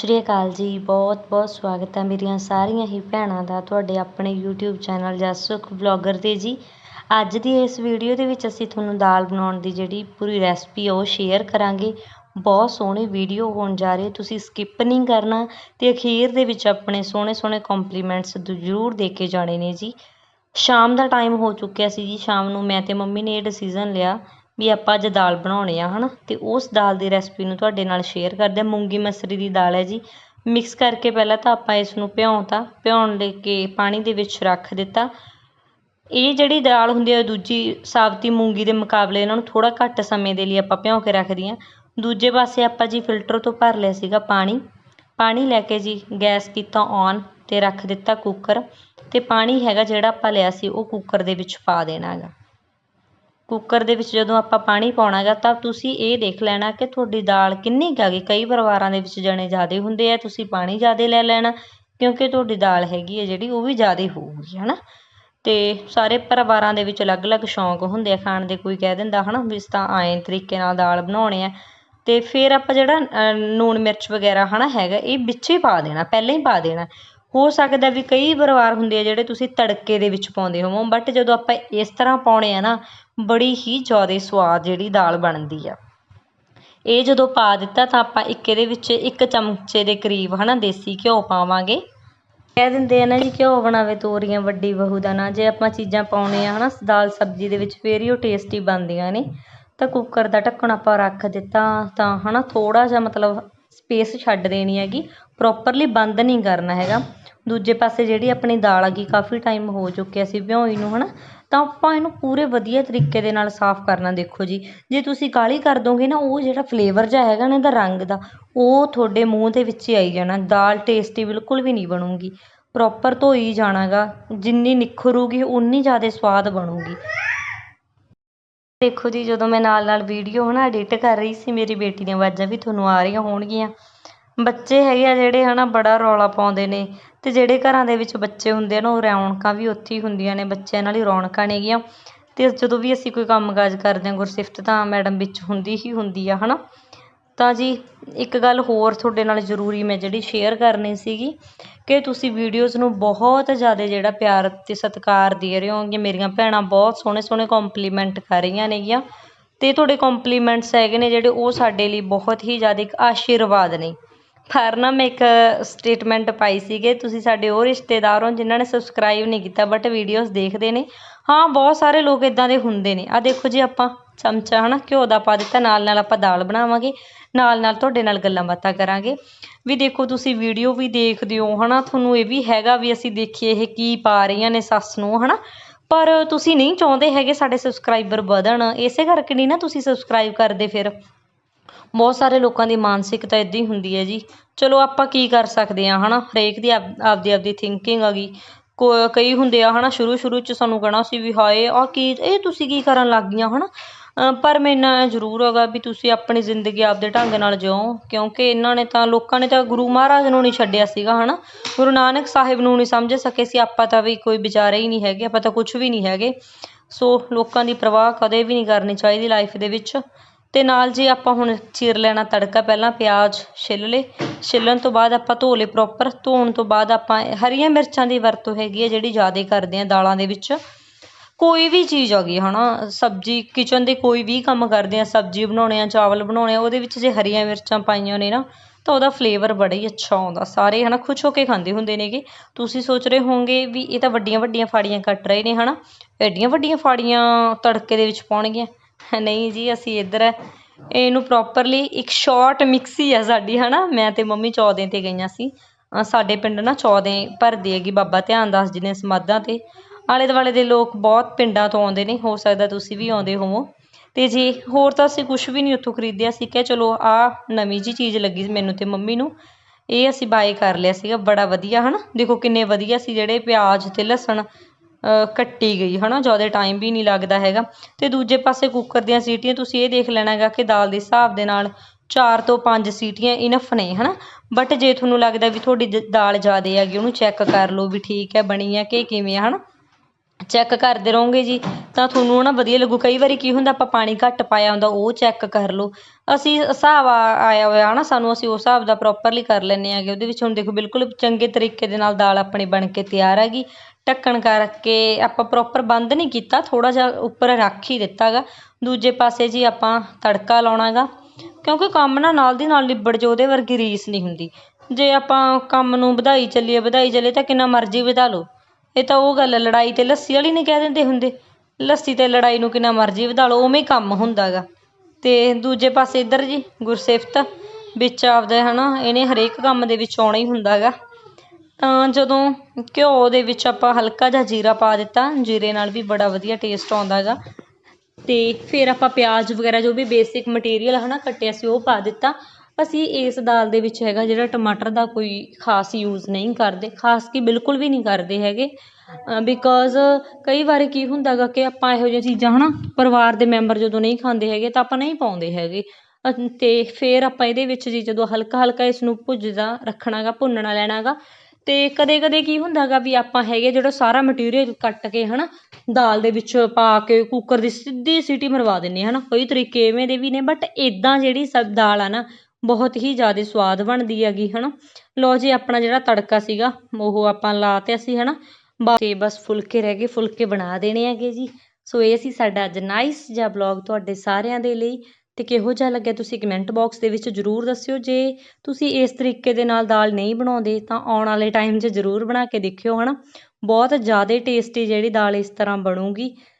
ਸ਼੍ਰੀ ਅਕਾਲ ਜੀ। ਬਹੁਤ ਬਹੁਤ ਸਵਾਗਤ ਹੈ ਮੇਰੀਆਂ ਸਾਰੀਆਂ ਹੀ ਭੈਣਾਂ ਦਾ ਤੁਹਾਡੇ ਆਪਣੇ YouTube ਚੈਨਲ ਜਸਸੁਖ ਵਲੌਗਰ 'ਤੇ ਜੀ। ਅੱਜ ਦੀ ਇਸ ਵੀਡੀਓ ਦੇ ਵਿੱਚ ਅਸੀਂ ਤੁਹਾਨੂੰ ਦਾਲ ਬਣਾਉਣ ਦੀ ਜਿਹੜੀ ਪੂਰੀ ਰੈਸਪੀ ਆ ਉਹ ਸ਼ੇਅਰ ਕਰਾਂਗੇ। ਬਹੁਤ ਸੋਹਣੀ ਵੀਡੀਓ ਹੋਣ ਜਾ ਰਹੀ ਹੈ ਤੁਸੀਂ ਸਕਿਪ ਨਹੀਂ ਕਰਨਾ ਤੇ ਅਖੀਰ ਦੇ ਵਿੱਚ ਆਪਣੇ ਸੋਹਣੇ ਸੋਹਣੇ ਕੰਪਲੀਮੈਂਟਸ ਜ਼ਰੂਰ ਦੇ ਕੇ ਜਾਣੇ ਨੇ ਜੀ। ਸ਼ਾਮ ਦਾ ਟਾਈਮ ਹੋ ਚੁੱਕਿਆ ਸੀ ਜੀ, ਸ਼ਾਮ ਨੂੰ ਮੈਂ ਤੇ ਮੰਮੀ ਨੇ ਇਹ ਡਿਸੀਜਨ ਲਿਆ ਵੀ ਆਪਾਂ ਅੱਜ ਦਾਲ ਬਣਾਉਣੀ ਆ, ਹਨਾ? ਤੇ ਉਸ ਦਾਲ ਦੀ ਰੈਸਪੀ ਨੂੰ ਤੁਹਾਡੇ ਨਾਲ ਸ਼ੇਅਰ ਕਰਦੇ ਹਾਂ ਮੂੰਗੀ ਮਸਰੀ ਦੀ ਦਾਲ ਹੈ ਜੀ। ਮਿਕਸ ਕਰਕੇ ਪਹਿਲਾਂ ਤਾਂ ਆਪਾਂ ਇਸ ਨੂੰ ਭਿਉਂਤਾ ਭਿਉਣ ਲੈ ਕੇ ਪਾਣੀ ਦੇ ਵਿੱਚ ਰੱਖ ਦਿੱਤਾ। ਇਹ ਜਿਹੜੀ ਦਾਲ ਹੁੰਦੀ ਹੈ ਦੂਜੀ ਸਾਬਤੀ ਮੂੰਗੀ ਦੇ ਮੁਕਾਬਲੇ ਇਹਨਾਂ ਨੂੰ ਥੋੜਾ ਘੱਟ ਸਮੇਂ ਦੇ ਲਈ ਆਪਾਂ ਭਿਉਂ ਕੇ ਰੱਖਦੇ ਹਾਂ ਦੂਜੇ ਪਾਸੇ ਆਪਾਂ ਜੀ ਫਿਲਟਰ ਤੋਂ ਭਰ ਲਿਆ ਸੀਗਾ ਪਾਣੀ। ਪਾਣੀ ਲੈ ਕੇ ਜੀ ਗੈਸ ਕੀਤਾ ਔਨ ਤੇ ਰੱਖ ਦਿੱਤਾ ਕੁੱਕਰ ਤੇ ਪਾਣੀ ਹੈਗਾ ਜਿਹੜਾ ਆਪਾਂ ਲਿਆ ਸੀ, ਉਹ ਕੁੱਕਰ ਦੇ ਵਿੱਚ ਪਾ ਦੇਣਾ ਹੈਗਾ। ਕੁੱਕਰ ਦੇ ਵਿੱਚ ਜਦੋਂ ਆਪਾਂ ਪਾਣੀ ਪਾਉਣਾ ਹੈਗਾ ਤਾਂ ਤੁਸੀਂ ਇਹ ਦੇਖ ਲੈਣਾ ਕਿ ਤੁਹਾਡੀ ਦਾਲ ਕਿੰਨੀ ਕੁ ਹੈਗੀ। ਕਈ ਪਰਿਵਾਰਾਂ ਦੇ ਵਿੱਚ ਜਣੇ ਜ਼ਿਆਦੇ ਹੁੰਦੇ ਆ, ਤੁਸੀਂ ਪਾਣੀ ਜ਼ਿਆਦੇ ਲੈ ਲੈਣਾ, ਕਿਉਂਕਿ ਤੁਹਾਡੀ ਦਾਲ ਹੈਗੀ ਹੈ ਜਿਹੜੀ, ਉਹ ਵੀ ਜ਼ਿਆਦੇ ਹੋਊਗੀ ਹੈ ਨਾ ਤੇ ਸਾਰੇ ਪਰਿਵਾਰਾਂ ਦੇ ਵਿੱਚ ਅਲੱਗ-ਅਲੱਗ ਸ਼ੌਂਕ ਹੁੰਦੇ ਆ ਖਾਣ ਦੇ, ਕੋਈ ਕਹਿ ਦਿੰਦਾ ਹੈ ਨਾ ਵੀ ਇਸ ਤਾਂ ਆਏ ਤਰੀਕੇ ਨਾਲ ਦਾਲ ਬਣਾਉਣੇ ਆ। ਤੇ ਫਿਰ ਆਪਾਂ ਜਿਹੜਾ ਨੂਣ ਮਿਰਚ ਵਗੈਰਾ ਹੈ ਨਾ ਹੈਗਾ, ਇਹ ਵਿੱਚ ਹੀ ਪਾ ਦੇਣਾ, ਪਹਿਲਾਂ ਹੀ ਪਾ ਦੇਣਾ। ਹੋ ਸਕਦਾ ਵੀ ਕਈ ਪਰਿਵਾਰ ਹੁੰਦੇ ਆ ਜਿਹੜੇ ਤੁਸੀਂ ਤੜਕੇ ਦੇ ਵਿੱਚ ਪਾਉਂਦੇ ਹੋਵੋ ਬਟ ਜਦੋਂ ਆਪਾਂ ਇਸ ਤਰ੍ਹਾਂ ਪਾਉਣੇ ਆ ਨਾ, ਬੜੀ ਹੀ ਜ਼ਿਆਦਾ ਸਵਾਦ ਜਿਹੜੀ ਦਾਲ ਬਣਦੀ ਆ। ਇਹ ਜਦੋਂ ਪਾ ਦਿੱਤਾ ਤਾਂ ਆਪਾਂ ਇੱਕ ਇਹਦੇ ਵਿੱਚ ਇੱਕ ਚਮਚੇ ਦੇ ਕਰੀਬ ਹੈ ਨਾ ਦੇਸੀ ਘਿਓ ਪਾਵਾਂਗੇ। ਕਹਿ ਦਿੰਦੇ ਆ ਨਾ ਜੀ ਘਿਓ ਬਣਾਵੇ ਤੋਰੀਆਂ ਵੱਡੀ ਬਹੂ ਦਾ ਨਾ, ਜੇ ਆਪਾਂ ਚੀਜ਼ਾਂ ਪਾਉਣੇ ਆ ਹੈ ਨਾ ਦਾਲ ਸਬਜ਼ੀ ਦੇ ਵਿੱਚ ਫੇਰ ਹੀ ਉਹ ਟੇਸਟੀ ਬਣਦੀਆਂ ਨੇ। ਤਾਂ ਕੁੱਕਰ ਦਾ ਢੱਕਣ ਆਪਾਂ ਰੱਖ ਦਿੱਤਾ ਤਾਂ ਹੈ ਨਾ ਥੋੜ੍ਹਾ ਜਿਹਾ ਮਤਲਬ ਸਪੇਸ ਛੱਡ ਦੇਣੀ ਹੈਗੀ ਪ੍ਰੋਪਰਲੀ ਬੰਦ ਨਹੀਂ ਕਰਨਾ ਹੈਗਾ। ਦੂਜੇ ਪਾਸੇ ਜਿਹੜੀ ਆਪਣੀ ਦਾਲ ਹੈਗੀ ਕਾਫੀ ਟਾਈਮ ਹੋ ਚੁੱਕਿਆ ਸੀ ਭਿਓਈ ਨੂੰ ਹੈ ਨਾ ਤਾਂ ਆਪਾਂ ਇਹਨੂੰ ਪੂਰੇ ਵਧੀਆ ਤਰੀਕੇ ਦੇ ਨਾਲ ਸਾਫ਼ ਕਰਨਾ ਦੇਖੋ ਜੀ। ਜੇ ਤੁਸੀਂ ਕਾਹਲੀ ਕਰ ਦੋਗੇ ਨਾ, ਉਹ ਜਿਹੜਾ ਫਲੇਵਰ ਜਿਹਾ ਹੈਗਾ ਨਾ, ਇਹਦਾ ਰੰਗ ਦਾ, ਉਹ ਤੁਹਾਡੇ ਮੂੰਹ ਦੇ ਵਿੱਚ ਹੀ ਆਈ ਜਾਣਾ। ਦਾਲ ਟੇਸਟੀ ਬਿਲਕੁਲ ਵੀ ਨਹੀਂ ਬਣੂਗੀ। ਪ੍ਰੋਪਰ ਧੋਈ ਜਾਣਾ ਗਾ ਜਿੰਨੀ ਨਿਖਰੂਗੀ ਉਨੀ ਜ਼ਿਆਦਾ ਸਵਾਦ ਬਣੂਗੀ। ਦੇਖੋ ਜੀ, ਜਦੋਂ ਮੈਂ ਨਾਲ ਨਾਲ ਵੀਡੀਓ ਹੈ ਨਾ ਐਡਿਟ ਕਰ ਰਹੀ ਸੀ, ਮੇਰੀ ਬੇਟੀ ਦੀਆਂ ਆਵਾਜ਼ਾਂ ਵੀ ਤੁਹਾਨੂੰ ਆ ਰਹੀਆਂ ਹੋਣਗੀਆਂ। ਬੱਚੇ ਹੈਗੇ ਆ ਜਿਹੜੇ ਹੈ ਨਾ ਬੜਾ ਰੌਲਾ ਪਾਉਂਦੇ ਨੇ ਅਤੇ ਜਿਹੜੇ ਘਰਾਂ ਦੇ ਵਿੱਚ ਬੱਚੇ ਹੁੰਦੇ ਆ ਨਾ, ਉਹ ਰੌਣਕਾਂ ਵੀ ਉੱਥੇ ਹੀ ਹੁੰਦੀਆਂ ਨੇ, ਬੱਚਿਆਂ ਨਾਲ ਹੀ ਰੌਣਕਾਂ ਨੇਗੀਆਂ ਅਤੇ ਜਦੋਂ ਵੀ ਅਸੀਂ ਕੋਈ ਕੰਮ ਕਾਜ ਕਰਦੇ ਹਾਂ, ਗੁਰਸਿਫਤ ਤਾਂ ਮੈਡਮ ਵਿੱਚ ਹੁੰਦੀ ਹੀ ਹੁੰਦੀ ਆ ਹੈ ਨਾ ਤਾਂ ਜੀ, ਇੱਕ ਗੱਲ ਹੋਰ ਤੁਹਾਡੇ ਨਾਲ ਜ਼ਰੂਰੀ ਮੈਂ ਜਿਹੜੀ ਸ਼ੇਅਰ ਕਰਨੀ ਸੀਗੀ ਕਿ ਤੁਸੀਂ ਵੀਡੀਓਜ਼ ਨੂੰ ਬਹੁਤ ਜ਼ਿਆਦਾ ਜਿਹੜਾ ਪਿਆਰ ਅਤੇ ਸਤਿਕਾਰ ਦੇ ਰਹੇ ਹੋ ਹੋਗੇ ਮੇਰੀਆਂ ਭੈਣਾਂ ਬਹੁਤ ਸੋਹਣੇ ਸੋਹਣੇ ਕੰਪਲੀਮੈਂਟ ਕਰ ਰਹੀਆਂ ਨੇਗੀਆਂ ਅਤੇ ਤੁਹਾਡੇ ਕੰਪਲੀਮੈਂਟਸ ਹੈਗੇ ਨੇ ਜਿਹੜੇ ਉਹ ਸਾਡੇ ਲਈ ਬਹੁਤ ਹੀ ਜ਼ਿਆਦਾ ਇੱਕ ਆਸ਼ੀਰਵਾਦ ਨੇ। ਪਰ ਨਾ ਮੈਂ ਇੱਕ ਸਟੇਟਮੈਂਟ ਪਾਈ ਸੀਗੇ, ਤੁਸੀਂ ਸਾਡੇ ਉਹ ਰਿਸ਼ਤੇਦਾਰ ਹੋ ਜਿਨ੍ਹਾਂ ਨੇ ਸਬਸਕ੍ਰਾਈਬ ਨਹੀਂ ਕੀਤਾ ਬਟ ਵੀਡੀਓਜ਼ ਦੇਖਦੇ ਨੇ। ਹਾਂ, ਬਹੁਤ ਸਾਰੇ ਲੋਕ ਇਦਾਂ ਦੇ ਹੁੰਦੇ ਨੇ। ਆ ਦੇਖੋ ਜੀ ਆਪਾਂ, ਚਮਚਾ ਹਨਾ, ਘਿਓ ਦਾ ਪਾ ਦਿੱਤਾ, ਨਾਲ ਨਾਲ ਆਪਾਂ ਦਾਲ ਬਣਾਵਾਂਗੇ, ਨਾਲ ਨਾਲ ਤੁਹਾਡੇ ਨਾਲ ਗੱਲਾਂ ਬਾਤਾਂ ਕਰਾਂਗੇ। ਵੀ ਦੇਖੋ ਤੁਸੀਂ ਵੀਡੀਓ ਵੀ ਦੇਖਦੇ ਹੋ ਹਨਾ, ਤੁਹਾਨੂੰ ਇਹ ਵੀ ਹੈਗਾ ਵੀ ਅਸੀਂ ਦੇਖੀਏ ਇਹ ਕੀ ਪਾ ਰਹੀਆਂ ਨੇ ਸੱਸ ਨੂੰ, ਹਨਾ। ਪਰ ਤੁਸੀਂ ਨਹੀਂ ਚਾਹੁੰਦੇ ਹੈਗੇ ਸਾਡੇ ਸਬਸਕ੍ਰਾਈਬਰ ਵਧਣ, ਇਸੇ ਕਰਕੇ ਨਹੀਂ ਨਾ ਤੁਸੀਂ ਸਬਸਕ੍ਰਾਈਬ ਕਰਦੇ ਫਿਰ। ਬਹੁਤ ਸਾਰੇ ਲੋਕਾਂ ਦੀ ਮਾਨਸਿਕਤਾ ਇੱਦਾਂ ਹੀ ਹੁੰਦੀ ਹੈ ਜੀ। ਚਲੋ ਆਪਾਂ ਕੀ ਕਰ ਸਕਦੇ ਹਾਂ ਹੈ ਨਾ ਹਰੇਕ ਦੀ ਆਪ, ਆਪਦੀ ਆਪਦੀ ਥਿੰਕਿੰਗ ਹੈਗੀ ਕੋ, ਕਈ ਹੁੰਦੇ ਆ ਹੈ ਨਾ ਸ਼ੁਰੂ ਸ਼ੁਰੂ 'ਚ ਸਾਨੂੰ ਕਹਿਣਾ ਸੀ ਵੀ ਹਾਏ, ਆਹ ਕੀ, ਇਹ ਤੁਸੀਂ ਕੀ ਕਰਨ ਲੱਗ ਗਈਆਂ ਹੈ ਨਾ ਪਰ ਮੈਨੂੰ ਜ਼ਰੂਰ ਹੈਗਾ ਵੀ ਤੁਸੀਂ ਆਪਣੀ ਜ਼ਿੰਦਗੀ ਆਪਦੇ ਢੰਗ ਨਾਲ ਜਿਓ, ਕਿਉਂਕਿ ਇਹਨਾਂ ਨੇ ਤਾਂ, ਲੋਕਾਂ ਨੇ ਤਾਂ ਗੁਰੂ ਮਹਾਰਾਜ ਨੂੰ ਨਹੀਂ ਛੱਡਿਆ ਸੀਗਾ ਹੈ ਨਾ ਗੁਰੂ ਨਾਨਕ ਸਾਹਿਬ ਨੂੰ ਨਹੀਂ ਸਮਝ ਸਕੇ ਸੀ, ਆਪਾਂ ਤਾਂ ਵੀ ਕੋਈ ਵਿਚਾਰੇ ਹੀ ਨਹੀਂ ਹੈਗੇ, ਆਪਾਂ ਤਾਂ ਕੁਝ ਵੀ ਨਹੀਂ ਹੈਗੇ। ਸੋ ਲੋਕਾਂ ਦੀ ਪਰਵਾਹ ਕਦੇ ਵੀ ਨਹੀਂ ਕਰਨੀ ਚਾਹੀਦੀ ਲਾਈਫ ਦੇ ਵਿੱਚ। ਅਤੇ ਨਾਲ ਜੀ ਆਪਾਂ ਹੁਣ ਚੀਰ ਲੈਣਾ ਤੜਕਾ ਪਹਿਲਾਂ ਪਿਆਜ਼ ਛਿੱਲ ਲਏ। ਛਿੱਲਣ ਤੋਂ ਬਾਅਦ ਆਪਾਂ ਧੋ ਲਏ ਪ੍ਰੋਪਰ ਧੋਣ ਤੋਂ ਬਾਅਦ ਆਪਾਂ ਹਰੀਆਂ ਮਿਰਚਾਂ ਦੀ ਵਰਤੋਂ ਹੈਗੀ ਹੈ ਜਿਹੜੀ ਜ਼ਿਆਦਾ ਕਰਦੇ ਆ ਦਾਲਾਂ ਦੇ ਵਿੱਚ। ਕੋਈ ਵੀ ਚੀਜ਼ ਆ ਗਈ ਹੈ ਨਾ ਸਬਜ਼ੀ ਕਿਚਨ ਦੇ ਕੋਈ ਵੀ ਕੰਮ ਕਰਦੇ ਆ, ਸਬਜ਼ੀ ਬਣਾਉਣੇ ਆ, ਚਾਵਲ ਬਣਾਉਣੇ ਆ, ਉਹਦੇ ਵਿੱਚ ਜੇ ਹਰੀਆਂ ਮਿਰਚਾਂ ਪਾਈਆਂ ਨੇ ਨਾ, ਤਾਂ ਉਹਦਾ ਫਲੇਵਰ ਬੜਾ ਹੀ ਅੱਛਾ ਆਉਂਦਾ। ਸਾਰੇ, ਹਨਾ, ਖੁਸ਼ ਹੋ ਕੇ ਖਾਂਦੇ ਹੁੰਦੇ ਨੇਗੇ। ਤੁਸੀਂ ਸੋਚ ਰਹੇ ਹੋਵੋਗੇ ਵੀ ਇਹ ਤਾਂ ਵੱਡੀਆਂ ਵੱਡੀਆਂ ਫਾੜੀਆਂ ਕੱਟ ਰਹੇ ਨੇ, ਹਨਾ। ਐਡੀਆਂ ਵੱਡੀਆਂ ਫਾੜੀਆਂ ਤੜਕੇ ਦੇ ਵਿੱਚ ਪਾਉਣਗੀਆਂ। ਨਹੀਂ ਜੀ, ਅਸੀਂ ਇੱਧਰ ਇਹਨੂੰ ਪ੍ਰੋਪਰਲੀ ਇੱਕ ਸ਼ਾਰਟ ਮਿਕਸੀ ਆ ਸਾਡੀ ਹੈ ਨਾ ਮੈਂ ਅਤੇ ਮੰਮੀ ਚੌਦੇ 'ਤੇ ਗਈਆਂ ਸੀ। ਸਾਡੇ ਪਿੰਡ ਨਾ ਚੌਦੇ ਭਰਦੀ ਹੈਗੀ, ਬਾਬਾ ਧਿਆਨ ਦਾਸ ਜੀ ਨੇ ਸਮਾਧਾਂ 'ਤੇ। ਆਲੇ ਦੁਆਲੇ ਦੇ ਲੋਕ ਬਹੁਤ ਪਿੰਡਾਂ ਤੋਂ ਆਉਂਦੇ ਨੇ, ਹੋ ਸਕਦਾ ਤੁਸੀਂ ਵੀ ਆਉਂਦੇ ਹੋਵੋ। ਅਤੇ ਜੀ, ਹੋਰ ਤਾਂ ਅਸੀਂ ਕੁਛ ਵੀ ਨਹੀਂ ਉੱਥੋਂ ਖਰੀਦਿਆ ਸੀ ਕਿ ਚਲੋ ਆਹ ਨਵੀਂ ਜੀ ਚੀਜ਼ ਲੱਗੀ ਸੀ ਮੈਨੂੰ ਅਤੇ ਮੰਮੀ ਨੂੰ। ਇਹ ਅਸੀਂ ਬਾਏ ਕਰ ਲਿਆ ਸੀਗਾ, ਬੜਾ ਵਧੀਆ ਹੈ ਨਾ ਦੇਖੋ ਕਿੰਨੇ ਵਧੀਆ ਸੀ ਜਿਹੜੇ ਪਿਆਜ਼ ਅਤੇ ਲਸਣ ਕੱਟੀ ਗਈ ਹੈ ਨਾ ਜ਼ਿਆਦਾ ਟਾਈਮ ਵੀ ਨਹੀਂ ਲੱਗਦਾ ਹੈਗਾ। ਅਤੇ ਦੂਜੇ ਪਾਸੇ ਕੁੱਕਰ ਦੀਆਂ ਸੀਟੀਆਂ, ਤੁਸੀਂ ਇਹ ਦੇਖ ਲੈਣਾ ਹੈਗਾ ਕਿ ਦਾਲ ਦੇ ਹਿਸਾਬ ਦੇ ਨਾਲ ਚਾਰ ਤੋਂ ਪੰਜ ਸੀਟੀਆਂ ਇਨਫ ਨੇ ਹੈ ਨਾ ਬਟ ਜੇ ਤੁਹਾਨੂੰ ਲੱਗਦਾ ਵੀ ਤੁਹਾਡੀ ਦਾਲ ਜ਼ਿਆਦਾ ਹੈਗੀ, ਉਹਨੂੰ ਚੈੱਕ ਕਰ ਲਓ ਵੀ ਠੀਕ ਹੈ, ਬਣੀ ਹੈ ਕਿ ਕਿਵੇਂ ਹੈ ਨਾ ਚੈੱਕ ਕਰਦੇ ਰਹੋਗੇ ਜੀ, ਤਾਂ ਤੁਹਾਨੂੰ ਨਾ ਵਧੀਆ ਲੱਗੂ। ਕਈ ਵਾਰੀ ਕੀ ਹੁੰਦਾ, ਆਪਾਂ ਪਾਣੀ ਘੱਟ ਪਾਇਆ ਹੁੰਦਾ, ਉਹ ਚੈੱਕ ਕਰ ਲਓ। ਅਸੀਂ ਹਿਸਾਬ ਆਇਆ ਹੋਇਆ ਨਾ ਸਾਨੂੰ ਅਸੀਂ ਉਸ ਹਿਸਾਬ ਦਾ ਪ੍ਰੋਪਰਲੀ ਕਰ ਲੈਂਦੇ ਆਗੇ ਉਹਦੇ ਵਿੱਚ ਹੁਣ ਦੇਖੋ, ਬਿਲਕੁਲ ਚੰਗੇ ਤਰੀਕੇ ਦੇ ਨਾਲ ਦਾਲ ਆਪਣੀ ਬਣ ਕੇ ਤਿਆਰ ਹੈਗੀ। ਢੱਕਣ ਕਰਕੇ ਆਪਾਂ ਪ੍ਰੋਪਰ ਬੰਦ ਨਹੀਂ ਕੀਤਾ ਥੋੜਾ ਜਿਹਾ ਉੱਪਰ ਰੱਖ ਹੀ ਦਿੱਤਾ ਗਾ ਦੂਜੇ ਪਾਸੇ ਜੀ ਆਪਾਂ ਤੜਕਾ ਲਾਉਣਾ ਗਾ ਕਿਉਂਕਿ ਕੰਮ ਨਾ ਨਾਲ ਦੀ ਨਾਲ ਨਿਬੜ ਜੋ ਉਹਦੇ ਵਰਗੀ ਰੀਸ ਨਹੀਂ ਹੁੰਦੀ। ਜੇ ਆਪਾਂ ਕੰਮ ਨੂੰ ਵਧਾਈ ਚੱਲੀਏ ਵਧਾਈ ਚੱਲੀਏ ਤਾਂ ਕਿੰਨਾ ਮਰਜ਼ੀ ਵਧਾ ਲਓ। ਇਹ ਤਾਂ ਉਹ ਗੱਲ ਲੜਾਈ ਤੇ ਲੱਸੀ ਵਾਲੀ ਨਹੀਂ ਕਹਿ ਦਿੰਦੇ ਹੁੰਦੇ। ਲੱਸੀ ਤੇ ਲੜਾਈ ਨੂੰ ਕਿੰਨਾ ਮਰਜ਼ੀ ਵਧਾ ਲਓ, ਉਵੇਂ ਹੀ ਕੰਮ ਹੁੰਦਾ ਗਾ ਤੇ ਦੂਜੇ ਪਾਸੇ ਇੱਧਰ ਜੀ, ਗੁਰਸਿਫਤ, ਵਿੱਚ ਆਪਦਾ ਹਨਾ, ਇਹਨੇ ਹਰੇਕ ਕੰਮ ਦੇ ਵਿੱਚ ਆਉਣਾ ਹੀ ਹੁੰਦਾ ਗਾ ਤਾਂ ਜਦੋਂ ਘਿਓ ਦੇ ਵਿੱਚ ਆਪਾਂ ਹਲਕਾ ਜਿਹਾ ਜੀਰਾ ਪਾ ਦਿੱਤਾ, ਜੀਰੇ ਨਾਲ ਵੀ ਬੜਾ ਵਧੀਆ ਟੇਸਟ ਆਉਂਦਾ ਗਾ ਤੇ ਫਿਰ ਆਪਾਂ ਪਿਆਜ਼ ਵਗੈਰਾ ਜੋ ਵੀ ਬੇਸਿਕ ਮਟੀਰੀਅਲ ਹਨਾ ਕੱਟਿਆ ਸੀ ਉਹ ਪਾ ਦਿੱਤਾ। ਅਸੀਂ ਇਸ ਦਾਲ ਦੇ ਵਿੱਚ ਹੈਗਾ ਜਿਹੜਾ ਟਮਾਟਰ ਦਾ ਕੋਈ ਖਾਸ ਯੂਜ਼ ਨਹੀਂ ਕਰਦੇ, ਖਾਸ ਕੀ ਬਿਲਕੁਲ ਵੀ ਨਹੀਂ ਕਰਦੇ ਹੈਗੇ। ਬਿਕੋਜ਼ ਕਈ ਵਾਰ ਕੀ ਹੁੰਦਾ ਗਾ ਕਿ ਆਪਾਂ ਇਹੋ ਜਿਹੀਆਂ ਚੀਜ਼ਾਂ ਹਨਾ ਪਰਿਵਾਰ ਦੇ ਮੈਂਬਰ ਜਦੋਂ ਨਹੀਂ ਖਾਂਦੇ ਹੈਗੇ ਤਾਂ ਆਪਾਂ ਨਹੀਂ ਪਾਉਂਦੇ ਹੈਗੇ। ਅਹ ਤੇ ਫਿਰ ਆਪਾਂ ਇਹਦੇ ਵਿੱਚ ਜੀ ਜਦੋਂ ਹਲਕਾ ਹਲਕਾ ਇਸ ਨੂੰ ਭੁੱਜਦਾ ਰੱਖਣਾ ਗਾ ਭੁੰਨਣਾ ਲੈਣਾ ਗਾ ਤੇ ਕਦੇ ਕਦੇ ਕੀ ਹੁੰਦਾ ਗਾ ਵੀ ਆਪਾਂ ਹੈਗੇ ਜਿਹੜਾ ਸਾਰਾ ਮਟੀਰੀਅਲ ਕੱਟ ਕੇ ਹਨਾ, ਦਾਲ ਦੇ ਵਿੱਚ ਪਾ ਕੇ ਕੁੱਕਰ ਦੀ ਸਿੱਧੀ ਸੀਟੀ ਮਰਵਾ ਦਿੰਦੇ ਹਾਂ ਹਨਾ। ਕਈ ਤਰੀਕੇ ਇਵੇਂ ਦੇ ਵੀ ਨੇ ਬਟ ਇੱਦਾਂ ਜਿਹੜੀ ਸਬ ਦਾਲ ਆ ਨਾ, ਬਹੁਤ ਹੀ ਜ਼ਿਆਦਾ ਸਵਾਦ ਬਣਦੀ ਹੈਗੀ ਹੈ ਨਾ ਲਓ ਜੀ, ਆਪਣਾ ਜਿਹੜਾ ਤੜਕਾ ਸੀਗਾ, ਉਹ ਆਪਾਂ ਲਾ ਤੇ ਅਸੀਂ ਹੈ ਨਾ ਤੇ ਬਸ ਫੁਲਕੇ ਰਹਿ ਗਏ, ਫੁਲਕੇ ਬਣਾ ਦੇਣੇ ਹੈਗੇ ਜੀ। ਸੋ ਇਹ ਸੀ ਸਾਡਾ ਅੱਜ ਨਾਈਸ ਜਿਹਾ ਬਲੌਗ ਤੁਹਾਡੇ ਸਾਰਿਆਂ ਦੇ ਲਈ। ਤੇ ਕਿਹੋ ਜਿਹਾ ਲੱਗਿਆ ਤੁਸੀਂ ਕਮੈਂਟ ਬਾਕਸ ਦੇ ਵਿੱਚ ਜ਼ਰੂਰ ਦੱਸਿਓ। ਜੇ ਤੁਸੀਂ ਇਸ ਤਰੀਕੇ ਦੇ ਨਾਲ ਦਾਲ ਨਹੀਂ ਬਣਾਉਂਦੇ, ਤਾਂ ਆਉਣ ਵਾਲੇ ਟਾਈਮ 'ਚ ਜ਼ਰੂਰ ਬਣਾ ਕੇ ਦੇਖਿਓ, ਹਨਾ? ਬਹੁਤ ਜ਼ਿਆਦਾ ਟੇਸਟੀ ਜਿਹੜੀ ਦਾਲ ਇਸ ਤਰ੍ਹਾਂ ਬਣੂਗੀ।